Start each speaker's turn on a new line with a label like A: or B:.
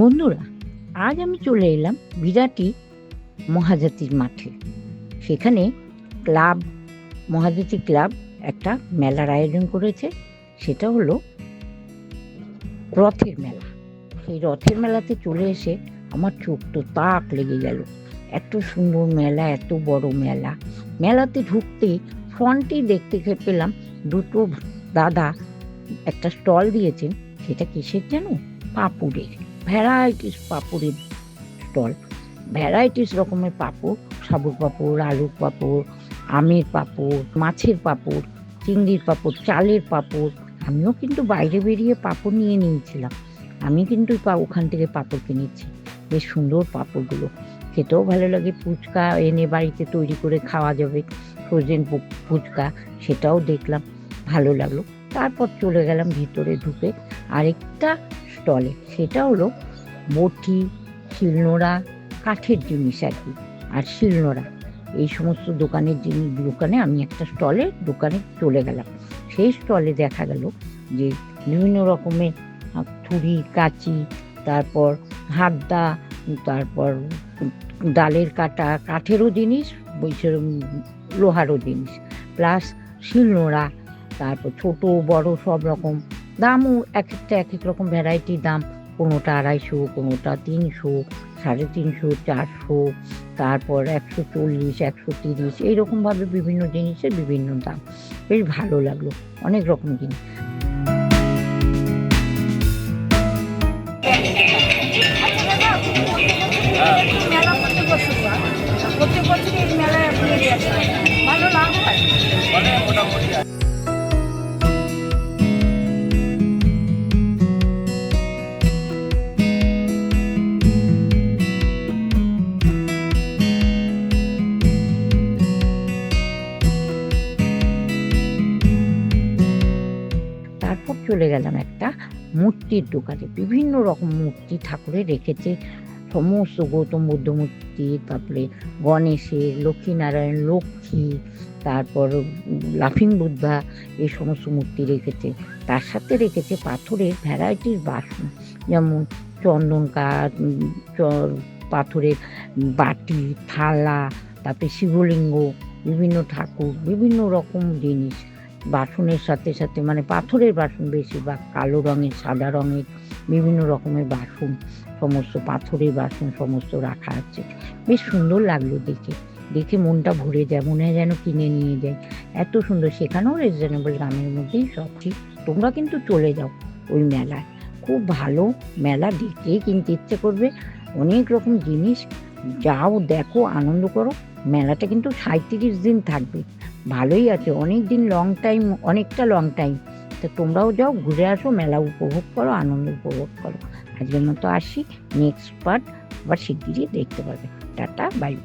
A: বন্ধুরা, আজ আমি চলে এলাম বিরাটি মহাজাতির মাঠে। সেখানে ক্লাব, মহাজাতি ক্লাব একটা মেলার আয়োজন করেছে। সেটা হলো রথের মেলা। সেই রথের মেলাতে চলে এসে আমার চোখ তো তাক লেগে গেল। এত সুন্দর মেলা, এত বড় মেলা। মেলাতে ঢুকতে ফ্রন্টেই দেখতে পেলাম দুটো দাদা একটা স্টল দিয়েছেন। সেটা কিসের জানো? পাপুড়ের। ভ্যারাইটিস পাপড়ের স্টল। ভ্যারাইটিস রকমের পাপড়, সাবুর পাপড়, আলুর পাপড়, আমের পাপড়, মাছের পাপড়, চিংড়ির পাপড়, চালের পাপড়। আমিও কিন্তু বাইরে বেরিয়ে পাপড় নিয়ে নিয়েছিলাম। আমি কিন্তু ওখান থেকে পাপড় কিনেছি। বেশ সুন্দর পাপড়গুলো। খেতেও ভালো লাগে। ফুচকা এনে বাড়িতে তৈরি করে খাওয়া যাবে। ফ্রোজেন ফুচকা, সেটাও দেখলাম। ভালো লাগল। তারপর চলে গেলাম ভিতরে ঢুকে। আরেকটা স্টলে সেটা হলো বটি শিলনোড়া, কাঠের জিনিস আর কি, আর শিলনোড়া। এই সমস্ত দোকানের জিনিস দোকানে, আমি একটা স্টলে দোকানে চলে গেলাম। সেই স্টলে দেখা গেল যে বিভিন্ন রকমের ছুরি কাঁচি, তারপর হাতদা তারপর ডালের কাটা, কাঠেরও জিনিস, বৈশের লোহারও জিনিস, প্লাস শিলনোড়া, তারপর ছোট, বড় সব রকম দামও এক একটা এক এক রকম ভ্যারাইটির দাম। কোনোটা আড়াইশো কোনোটা তিনশো সাড়ে তিনশো চারশো তারপর একশো চল্লিশ একশো তিরিশ এইরকমভাবে বিভিন্ন জিনিসের বিভিন্ন দাম। বেশ ভালো লাগল অনেক রকম জিনিস।
B: মেলা প্রত্যেক বছর প্রত্যেক বছরই এই মেলায় ভালো লাভ হয়।
A: তারপর চলে গেলাম একটা মূর্তির দোকানে। বিভিন্ন রকম মূর্তি ঠাকুরের রেখেছে। সমস্ত গৌতম বুদ্ধ মূর্তি, তারপরে গণেশের, লক্ষ্মীনারায়ণ, লক্ষ্মী, তারপর লাফিং বুদ্ধা, এই সমস্ত মূর্তি রেখেছে। তার সাথে রেখেছে পাথরের ভ্যারাইটির বাসন যেমন চন্দন কাঠ পাথরের বাটি, থালা, তারপরে শিবলিঙ্গ, বিভিন্ন ঠাকুর, বিভিন্ন রকম জিনিস। বাসনের সাথে সাথে মানে পাথরের বাসন বেশিরভাগ কালো রঙের, সাদা রঙের, বিভিন্ন রকমের বাসন, সমস্ত পাথরের বাসন সমস্ত রাখা আছে। বেশ সুন্দর লাগল দেখে। দেখে মনটা ভরে যায়, মনে হয় যেন কিনে নিয়ে যায়। এত সুন্দর, সেখানেও রিজনেবল দামের মধ্যেই সব ঠিক। তোমরা কিন্তু চলে যাও ওই মেলায়। খুব ভালো মেলা দেখলেই কিনতে ইচ্ছে করবে। অনেক রকম জিনিস। যাও, দেখো, আনন্দ করো। মেলাটা কিন্তু সাঁত্রিশ দিন থাকবে। ভালোই আছে অনেক দিন লং টাইম অনেকটা লং টাইম তো তোমরাও যাও, ঘুরে আসো, মেলা উপভোগ করো, আনন্দ উপভোগ করো। আজকের মতো আসি নেক্সট পার্ট আবার শিগগিরই দেখতে পাবে। Tata bye